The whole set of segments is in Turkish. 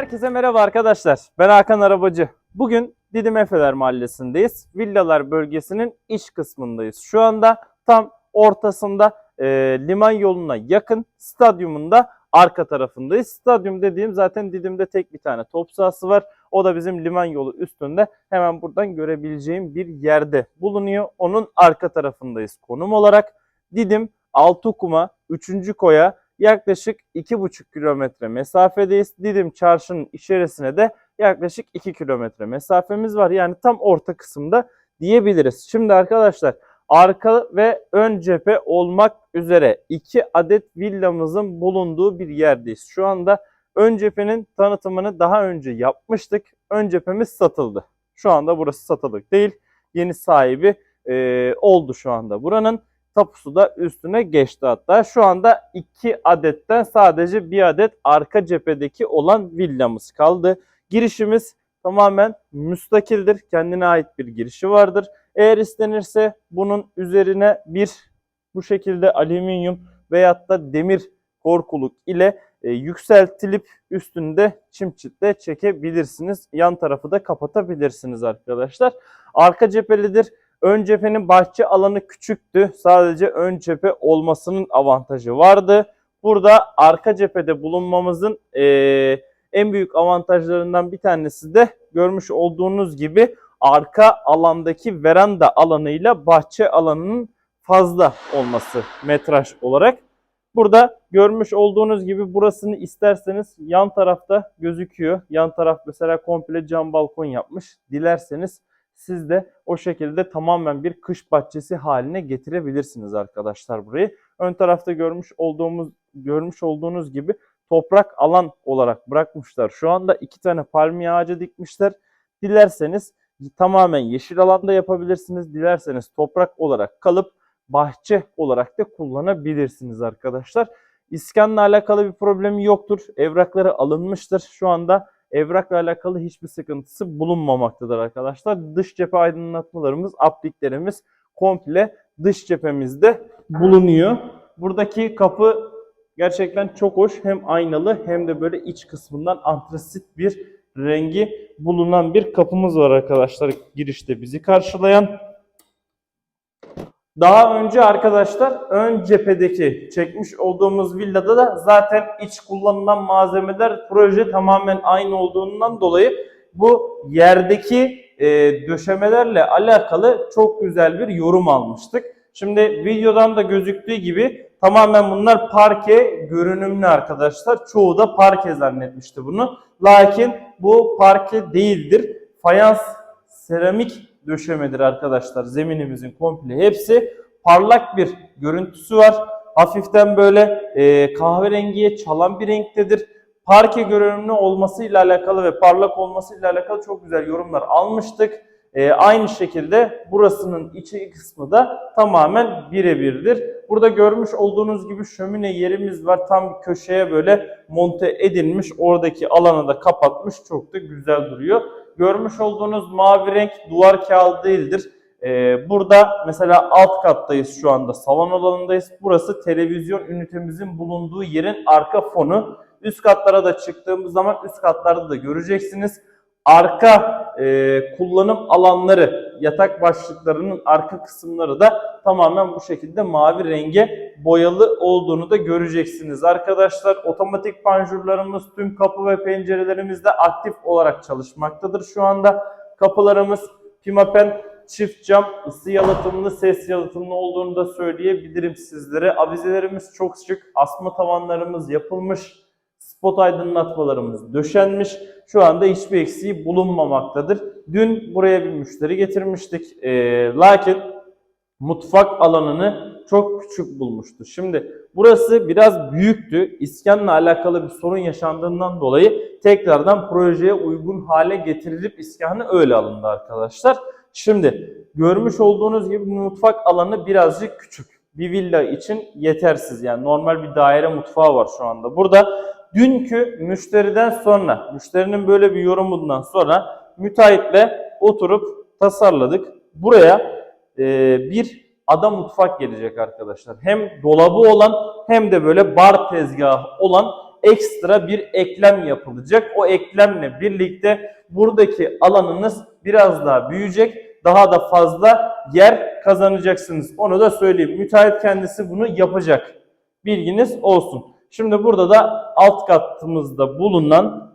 Herkese merhaba arkadaşlar. Ben Hakan Arabacı. Bugün Didim Efeler Mahallesi'ndeyiz. Villalar bölgesinin iç kısmındayız. Şu anda tam ortasında e, liman yoluna yakın stadyumun da arka tarafındayız. Stadyum dediğim zaten Didim'de tek bir tane top sahası var. O da bizim liman yolu üstünde hemen buradan görebileceğim bir yerde bulunuyor. Onun arka tarafındayız konum olarak. Didim Altukuma 3. koya yaklaşık 2,5 kilometre mesafedeyiz. Didim çarşının içerisine de yaklaşık 2 kilometre mesafemiz var. Yani tam orta kısımda diyebiliriz. Şimdi arkadaşlar arka ve ön cephe olmak üzere 2 adet villamızın bulunduğu bir yerdeyiz. Şu anda ön cephenin tanıtımını daha önce yapmıştık. Ön cephemiz satıldı. Şu anda burası satılık değil. Yeni sahibi e, oldu şu anda buranın tapusu da üstüne geçti hatta. Şu anda iki adetten sadece bir adet arka cephedeki olan villamız kaldı. Girişimiz tamamen müstakildir. Kendine ait bir girişi vardır. Eğer istenirse bunun üzerine bir bu şekilde alüminyum veyahut da demir korkuluk ile e, yükseltilip üstünde çim çitle çekebilirsiniz. Yan tarafı da kapatabilirsiniz arkadaşlar. Arka cephelidir. Ön cephenin bahçe alanı küçüktü. Sadece ön cephe olmasının avantajı vardı. Burada arka cephede bulunmamızın eee, en büyük avantajlarından bir tanesi de görmüş olduğunuz gibi arka alandaki veranda alanıyla bahçe alanının fazla olması metraj olarak. Burada görmüş olduğunuz gibi burasını isterseniz yan tarafta gözüküyor. Yan taraf mesela komple cam balkon yapmış. Dilerseniz siz de o şekilde tamamen bir kış bahçesi haline getirebilirsiniz arkadaşlar burayı. Ön tarafta görmüş olduğumuz görmüş olduğunuz gibi toprak alan olarak bırakmışlar. Şu anda iki tane palmiye ağacı dikmişler. Dilerseniz tamamen yeşil alanda yapabilirsiniz. Dilerseniz toprak olarak kalıp bahçe olarak da kullanabilirsiniz arkadaşlar. İskanla alakalı bir problemi yoktur. Evrakları alınmıştır. Şu anda evrakla alakalı hiçbir sıkıntısı bulunmamaktadır arkadaşlar. Dış cephe aydınlatmalarımız, apliklerimiz komple dış cephemizde bulunuyor. Buradaki kapı gerçekten çok hoş. Hem aynalı hem de böyle iç kısmından antrasit bir rengi bulunan bir kapımız var arkadaşlar girişte bizi karşılayan. Daha önce arkadaşlar ön cephedeki çekmiş olduğumuz villada da zaten iç kullanılan malzemeler proje tamamen aynı olduğundan dolayı bu yerdeki e, döşemelerle alakalı çok güzel bir yorum almıştık. Şimdi videodan da gözüktüğü gibi tamamen bunlar parke görünümlü arkadaşlar. Çoğu da parke zannetmişti bunu. Lakin bu parke değildir. Fayans seramik döşemedir arkadaşlar. Zeminimizin komple hepsi parlak bir görüntüsü var. Hafiften böyle e, kahverengiye çalan bir renktedir. Parke görünümlü olmasıyla alakalı ve parlak olmasıyla alakalı çok güzel yorumlar almıştık. E, aynı şekilde burasının içi kısmı da tamamen birebirdir. Burada görmüş olduğunuz gibi şömine yerimiz var. Tam köşeye böyle monte edilmiş. Oradaki alanı da kapatmış. Çok da güzel duruyor. Görmüş olduğunuz mavi renk duvar kağıdı değildir. Ee, burada mesela alt kattayız şu anda salon alanındayız. Burası televizyon ünitemizin bulunduğu yerin arka fonu. Üst katlara da çıktığımız zaman üst katlarda da göreceksiniz. Arka e, kullanım alanları, yatak başlıklarının arka kısımları da tamamen bu şekilde mavi renge boyalı olduğunu da göreceksiniz arkadaşlar. Otomatik panjurlarımız, tüm kapı ve pencerelerimizde aktif olarak çalışmaktadır şu anda. Kapılarımız Pimapen çift cam, ısı yalıtımlı, ses yalıtımlı olduğunu da söyleyebilirim sizlere. Avizelerimiz çok şık, asma tavanlarımız yapılmış, spot aydınlatmalarımız döşenmiş. Şu anda hiçbir eksiği bulunmamaktadır. Dün buraya bir müşteri getirmiştik. Ee, lakin mutfak alanını çok küçük bulmuştu. Şimdi burası biraz büyüktü. İskanla alakalı bir sorun yaşandığından dolayı tekrardan projeye uygun hale getirilip iskanı öyle alındı arkadaşlar. Şimdi görmüş olduğunuz gibi mutfak alanı birazcık küçük. Bir villa için yetersiz yani normal bir daire mutfağı var şu anda. Burada dünkü müşteriden sonra, müşterinin böyle bir yorumundan sonra müteahhitle oturup tasarladık. Buraya e, bir ada mutfak gelecek arkadaşlar. Hem dolabı olan hem de böyle bar tezgahı olan ekstra bir eklem yapılacak. O eklemle birlikte buradaki alanınız biraz daha büyüyecek. Daha da fazla yer kazanacaksınız. Onu da söyleyeyim. Müteahhit kendisi bunu yapacak. Bilginiz olsun. Şimdi burada da alt katımızda bulunan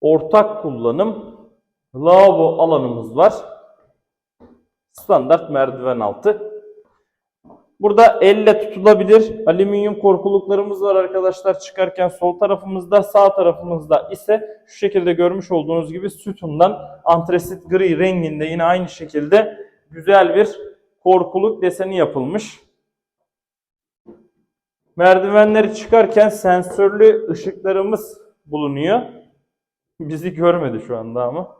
ortak kullanım lavabo alanımız var. Standart merdiven altı. Burada elle tutulabilir alüminyum korkuluklarımız var arkadaşlar çıkarken sol tarafımızda sağ tarafımızda ise şu şekilde görmüş olduğunuz gibi sütundan antresit gri renginde yine aynı şekilde güzel bir korkuluk deseni yapılmış. Merdivenleri çıkarken sensörlü ışıklarımız bulunuyor. Bizi görmedi şu anda ama.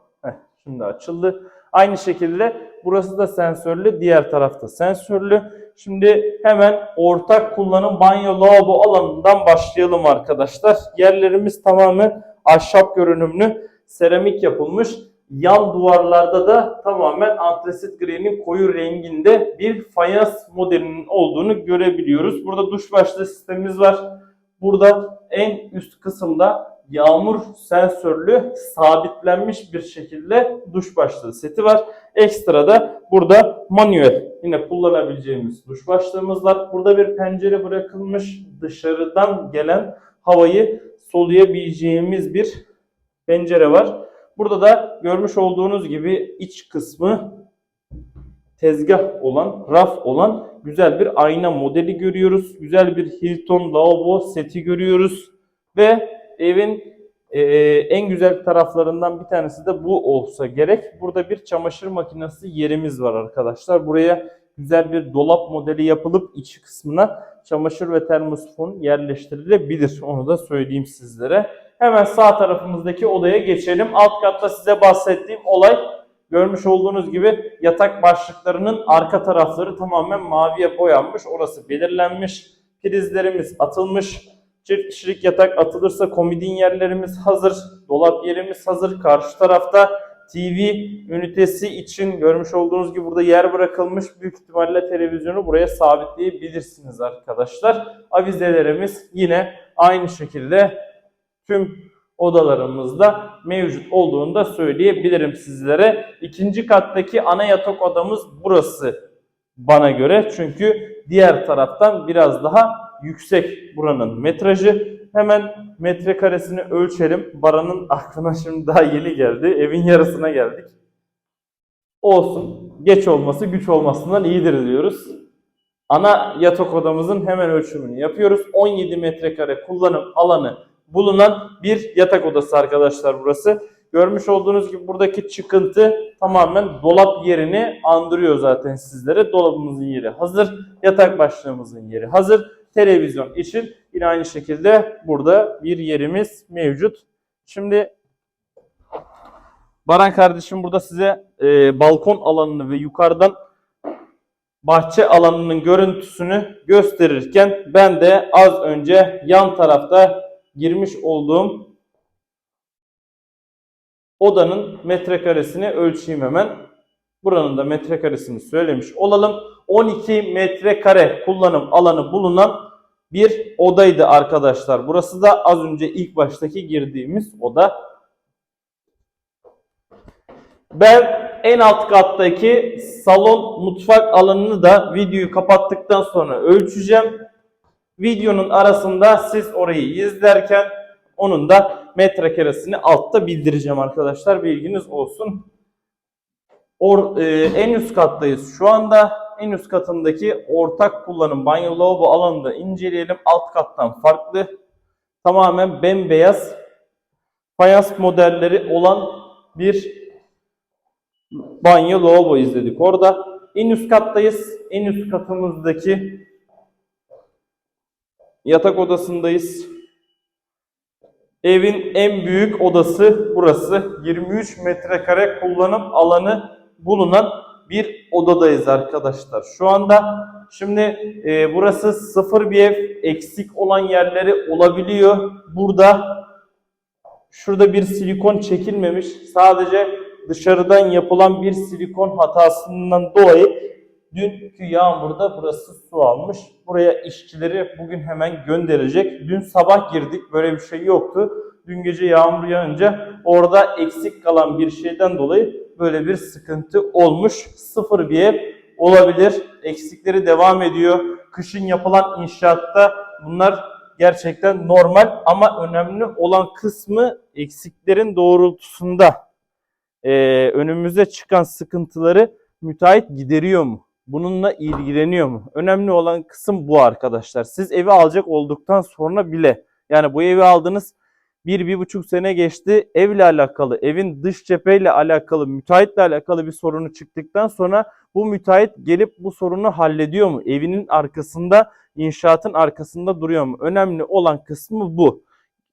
Şimdi açıldı. Aynı şekilde burası da sensörlü, diğer tarafta sensörlü. Şimdi hemen ortak kullanım banyo lavabo alanından başlayalım arkadaşlar. Yerlerimiz tamamen ahşap görünümlü, seramik yapılmış. Yan duvarlarda da tamamen antresit gri'nin koyu renginde bir fayans modelinin olduğunu görebiliyoruz. Burada duş başlığı sistemimiz var. Burada en üst kısımda yağmur sensörlü sabitlenmiş bir şekilde duş başlığı seti var. Ekstra da burada manuel yine kullanabileceğimiz duş başlığımız var. Burada bir pencere bırakılmış dışarıdan gelen havayı soluyabileceğimiz bir pencere var. Burada da görmüş olduğunuz gibi iç kısmı tezgah olan, raf olan güzel bir ayna modeli görüyoruz. Güzel bir Hilton lavabo seti görüyoruz. Ve evin e, en güzel taraflarından bir tanesi de bu olsa gerek. Burada bir çamaşır makinesi yerimiz var arkadaşlar. Buraya güzel bir dolap modeli yapılıp iç kısmına çamaşır ve termosifon yerleştirilebilir. Onu da söyleyeyim sizlere. Hemen sağ tarafımızdaki odaya geçelim. Alt katta size bahsettiğim olay görmüş olduğunuz gibi yatak başlıklarının arka tarafları tamamen maviye boyanmış. Orası belirlenmiş. Prizlerimiz atılmış. Çift kişilik yatak atılırsa komodin yerlerimiz hazır. Dolap yerimiz hazır. Karşı tarafta TV ünitesi için görmüş olduğunuz gibi burada yer bırakılmış. Büyük ihtimalle televizyonu buraya sabitleyebilirsiniz arkadaşlar. Avizelerimiz yine aynı şekilde tüm odalarımızda mevcut olduğunu da söyleyebilirim sizlere. İkinci kattaki ana yatak odamız burası bana göre. Çünkü diğer taraftan biraz daha yüksek buranın metrajı. Hemen metrekaresini ölçelim. Baran'ın aklına şimdi daha yeni geldi. Evin yarısına geldik. Olsun. Geç olması güç olmasından iyidir diyoruz. Ana yatak odamızın hemen ölçümünü yapıyoruz. 17 metrekare kullanım alanı bulunan bir yatak odası arkadaşlar burası. Görmüş olduğunuz gibi buradaki çıkıntı tamamen dolap yerini andırıyor zaten sizlere. Dolabımızın yeri hazır. Yatak başlığımızın yeri hazır. Televizyon için yine aynı şekilde burada bir yerimiz mevcut. Şimdi Baran kardeşim burada size e, balkon alanını ve yukarıdan bahçe alanının görüntüsünü gösterirken ben de az önce yan tarafta girmiş olduğum odanın metrekaresini ölçeyim hemen. Buranın da metrekaresini söylemiş olalım. 12 metrekare kullanım alanı bulunan bir odaydı arkadaşlar. Burası da az önce ilk baştaki girdiğimiz oda. Ben en alt kattaki salon mutfak alanını da videoyu kapattıktan sonra ölçeceğim. Videonun arasında siz orayı izlerken onun da metrekaresini altta bildireceğim arkadaşlar. Bilginiz olsun. Or, e, en üst kattayız. Şu anda en üst katındaki ortak kullanım banyo lavabo alanını da inceleyelim. Alt kattan farklı. Tamamen bembeyaz fayans modelleri olan bir banyo lavabo izledik orada. En üst kattayız. En üst katımızdaki yatak odasındayız. Evin en büyük odası burası. 23 metrekare kullanım alanı bulunan bir odadayız arkadaşlar. Şu anda şimdi e, burası sıfır bir ev eksik olan yerleri olabiliyor. Burada şurada bir silikon çekilmemiş. Sadece dışarıdan yapılan bir silikon hatasından dolayı dünkü yağmurda burası su almış. Buraya işçileri bugün hemen gönderecek. Dün sabah girdik böyle bir şey yoktu. Dün gece yağmur yağınca orada eksik kalan bir şeyden dolayı böyle bir sıkıntı olmuş. Sıfır bir ev olabilir. Eksikleri devam ediyor. Kışın yapılan inşaatta bunlar gerçekten normal ama önemli olan kısmı eksiklerin doğrultusunda eee, önümüze çıkan sıkıntıları müteahhit gideriyor mu? Bununla ilgileniyor mu? Önemli olan kısım bu arkadaşlar. Siz evi alacak olduktan sonra bile yani bu evi aldınız bir, bir buçuk sene geçti. Evle alakalı, evin dış cepheyle alakalı, müteahhitle alakalı bir sorunu çıktıktan sonra bu müteahhit gelip bu sorunu hallediyor mu? Evinin arkasında, inşaatın arkasında duruyor mu? Önemli olan kısmı bu.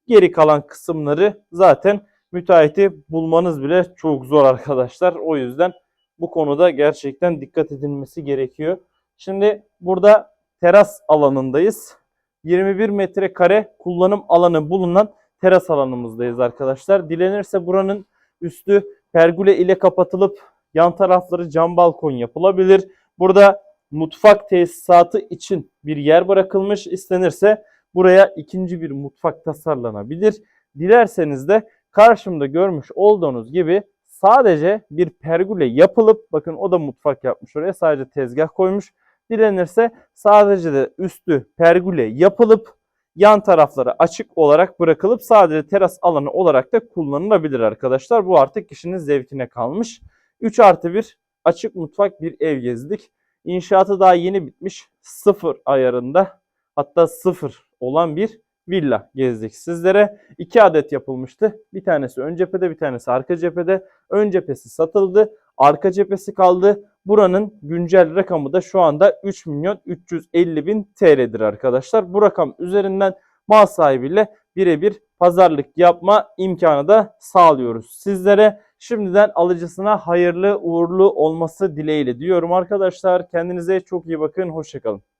Geri kalan kısımları zaten müteahhiti bulmanız bile çok zor arkadaşlar. O yüzden bu konuda gerçekten dikkat edilmesi gerekiyor. Şimdi burada teras alanındayız. 21 metrekare kullanım alanı bulunan teras alanımızdayız arkadaşlar. Dilenirse buranın üstü pergole ile kapatılıp yan tarafları cam balkon yapılabilir. Burada mutfak tesisatı için bir yer bırakılmış. İstenirse buraya ikinci bir mutfak tasarlanabilir. Dilerseniz de karşımda görmüş olduğunuz gibi sadece bir pergole yapılıp bakın o da mutfak yapmış oraya sadece tezgah koymuş. Dilenirse sadece de üstü pergole yapılıp yan tarafları açık olarak bırakılıp sadece teras alanı olarak da kullanılabilir arkadaşlar. Bu artık kişinin zevkine kalmış. 3 artı 1 açık mutfak bir ev gezdik. İnşaatı daha yeni bitmiş. Sıfır ayarında hatta sıfır olan bir villa gezdik sizlere. 2 adet yapılmıştı. Bir tanesi ön cephede bir tanesi arka cephede. Ön cephesi satıldı. Arka cephesi kaldı. Buranın güncel rakamı da şu anda 3 milyon 350 bin TL'dir arkadaşlar. Bu rakam üzerinden mal sahibiyle birebir pazarlık yapma imkanı da sağlıyoruz sizlere. Şimdiden alıcısına hayırlı uğurlu olması dileğiyle diyorum arkadaşlar. Kendinize çok iyi bakın. Hoşçakalın.